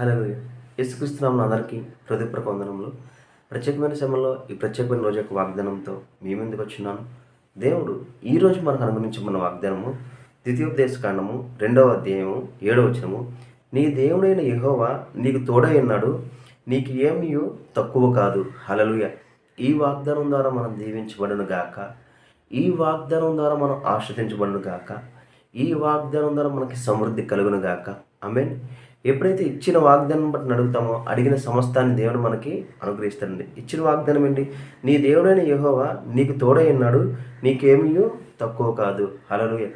Hello యేసుక్రీస్తునామం అందరికీ హృదయపూర్వక వందనంలో ప్రత్యేకమైన సమయంలో ఈ ప్రత్యేకమైన రోజు యొక్క వాగ్దానంతో మీ ముందుకు వచ్చినాను. దేవుడు ఈ రోజు మనకు అనుగుణించమన్న వాగ్దానము ద్వితీయోపదేశకాండము రెండవ అధ్యాయము ఏడవ వచనము. నీ దేవుడైన యహోవా నీకు తోడై ఉన్నాడు నీకు ఏమీ తక్కువ కాదు. హలలుయ ఈ వాగ్దానం ద్వారా మనం దీవించబడును గాక. ఈ వాగ్దానం ద్వారా మనం ఆశ్రదించబడును గాక. ఈ వాగ్దానం ద్వారా మనకి సమృద్ధి కలుగును గాక. ఐ మీన్ ఎప్పుడైతే ఇచ్చిన వాగ్దానం బట్టి అడుగుతామో అడిగిన సమస్తాన్ని దేవుడు మనకి అనుగ్రహిస్తాడండి. ఇచ్చిన వాగ్దానం ఏంటి? నీ దేవుడైన యహోవా నీకు తోడై ఉన్నాడు నీకేమీ తక్కువ కాదు. హలలుయ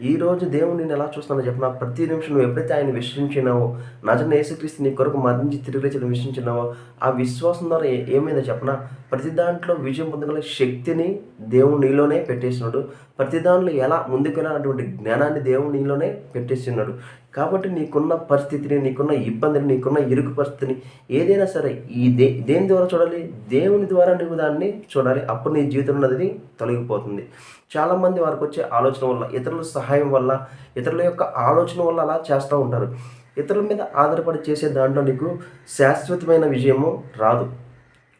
ఈ రోజు దేవుడు నేను ఎలా చూస్తున్నానో చెప్పిన? ప్రతి నిమిషం నువ్వు ఎప్పుడైతే ఆయన విశ్వసించినావో నజన యేసుక్రీస్తు నీ కొరకు మరణించి తిరిగి లేచిన విశ్వసించినావో ఆ విశ్వాసం ద్వారా ఏమైందో చెప్పిన? ప్రతి దాంట్లో విజయం పొందగల శక్తిని దేవుడు నీలోనే పెట్టేసినాడు. ప్రతి దాంట్లో ఎలా ముందుకెళ్ళాలన్నటువంటి జ్ఞానాన్ని దేవుడు నీలోనే పెట్టేస్తున్నాడు కాబట్టి నీకున్న పరిస్థితిని నీకున్న ఇబ్బందిని నీకున్న ఇరుకు పరిస్థితిని ఏదైనా సరే ఈ దే దేని ద్వారా చూడాలి? దేవుని ద్వారా నువ్వు దాన్ని చూడాలి. అప్పుడు నీ జీవితం ఉన్నది తొలగిపోతుంది. చాలామంది వారికి వచ్చే ఆలోచన వల్ల ఇతరుల సహాయం వల్ల ఇతరుల యొక్క ఆలోచన వల్ల అలా చేస్తూ ఉంటారు. ఇతరుల మీద ఆధారపడి చేసే దాంట్లో నీకు శాశ్వతమైన విజయము రాదు.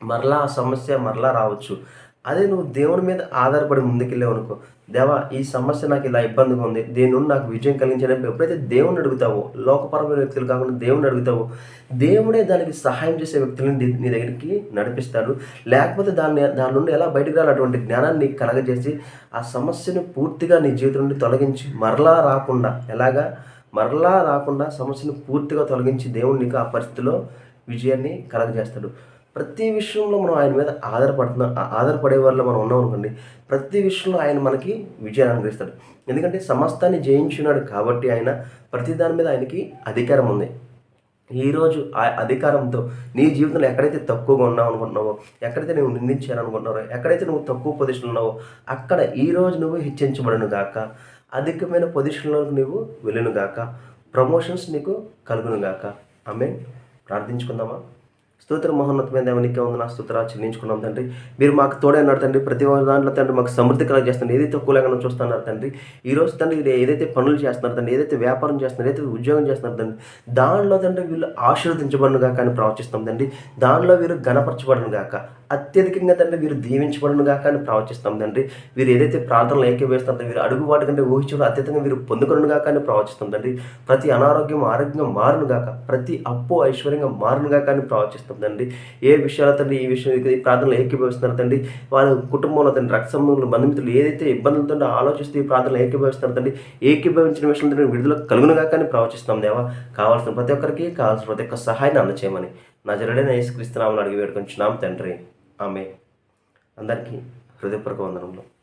మరలా ఆ సమస్య మరలా రావచ్చు. అదే నువ్వు దేవుని మీద ఆధారపడి ముందుకెళ్ళావు అనుకో దేవా ఈ సమస్య నాకు ఇలా ఇబ్బందిగా ఉంది దీని నుండి నాకు విజయం కలిగించడానికి ఎప్పుడైతే దేవుని అడుగుతావో లోకపరమైన వ్యక్తులు కాకుండా దేవుని అడుగుతావో దేవుడే దానికి సహాయం చేసే వ్యక్తులను నీ- దగ్గరికి నడిపిస్తాడు. లేకపోతే దాన్ని దాని నుండి ఎలా బయటకు రాలటువంటి జ్ఞానాన్ని నీకు కలగజేసి ఆ సమస్యను పూర్తిగా నీ జీవితం నుండి తొలగించి మరలా రాకుండా ఎలాగా? మరలా రాకుండా సమస్యను పూర్తిగా తొలగించి దేవుడు నీకు ఆ పరిస్థితిలో విజయాన్ని కలగజేస్తాడు. ప్రతి విషయంలో మనం ఆయన మీద ఆధారపడుతున్న ఆ- ఆధారపడే వాళ్ళు మనం ఉన్నాం అనుకోండి ప్రతి విషయంలో ఆయన మనకి విజయాన్ని అనుగ్రహిస్తాడు. ఎందుకంటే సమస్తాన్ని జయించున్నాడు కాబట్టి ఆయన ప్రతి దాని మీద ఆయనకి అధికారం ఉంది. ఈరోజు ఆ అధికారంతో నీ జీవితంలో ఎక్కడైతే తక్కువగా ఉన్నావు అనుకుంటున్నావో ఎక్కడైతే నువ్వు నిందించాలనుకుంటున్నావో ఎక్కడైతే నువ్వు తక్కువ పొజిషన్ ఉన్నావో అక్కడ ఈ రోజు నువ్వు హెచ్చరించబడను గాక అధికమైన పొజిషన్లోకి నువ్వు వెళ్ళను గాక ప్రమోషన్స్ నీకు కలుగును గాక. ఆమె ప్రార్థించుకుందామా? స్తోత్ర మహోన్నతమైన దేవనికి ఉంది నా చెల్లించుకున్నాం తండ్రి. మీరు మాకు తోడైనారు తండ్రి. ప్రతి ఒక్క దాంట్లో తండ్రి మాకు సమృద్ధి కలగ చేస్తుంది ఏదైతే తక్కువ చూస్తున్నారు తండ్రి ఈ రోజు తండ్రి ఏదైతే పనులు చేస్తున్నారు తండ్రి ఏదైతే వ్యాపారం చేస్తున్నారు ఏదైతే ఉద్యోగం చేస్తున్నారు తండ్రి దానిలో తండ్రి వీళ్ళు ఆశీర్వదించబడిన గాక అని ప్రవచిస్తాం తండ్రి. దానిలో వీరు గణపరచబడను గాక అత్యధికంగా తండ్రి వీరు దీవించబడను గాక అని ప్రవచిస్తాం తండ్రి. వీరు ఏదైతే ప్రార్థనలు ఏకీవేస్తారో వీరు అడుగు వాటి కంటే ఊహించడం అత్యధికంగా వీరు పొందుకొను గాక అని ప్రవచిస్తాం తండ్రి. ప్రతి అనారోగ్యం ఆరోగ్యంగా మారును గాక ప్రతి అప్పు ఐశ్వర్యంగా మారును గాక అని ప్రవచిస్తాం తండ్రి. ఏ విషయాలు తండ్రి ఈ విషయం ఈ ప్రార్థనలు ఏకీభవిస్తున్నారు తండ్రి? వారి కుటుంబంలో తండ్రి రక్త సంబంధులు బంధుమిత్రులు ఏదైతే ఇబ్బందులతో ఆలోచిస్తూ ఈ ప్రార్థనలు ఏకీభవిస్తున్నారు తండ్రి ఏకీభవించిన విషయం తండ్రి విడుదల కలుగును గాక అని ప్రవచిస్తాం దేవా. కావాల్సిన ప్రతి ఒక్కరికి కావాల్సిన ప్రతి ఒక్క సహాయాన్ని అందచేయమని నా జరడైన యేసుక్రీస్తునామని అడిగి వేడుకొంచున్నాం తండ్రి. ఆమె. అందరికీ హృదయపూర్వక వందనములు.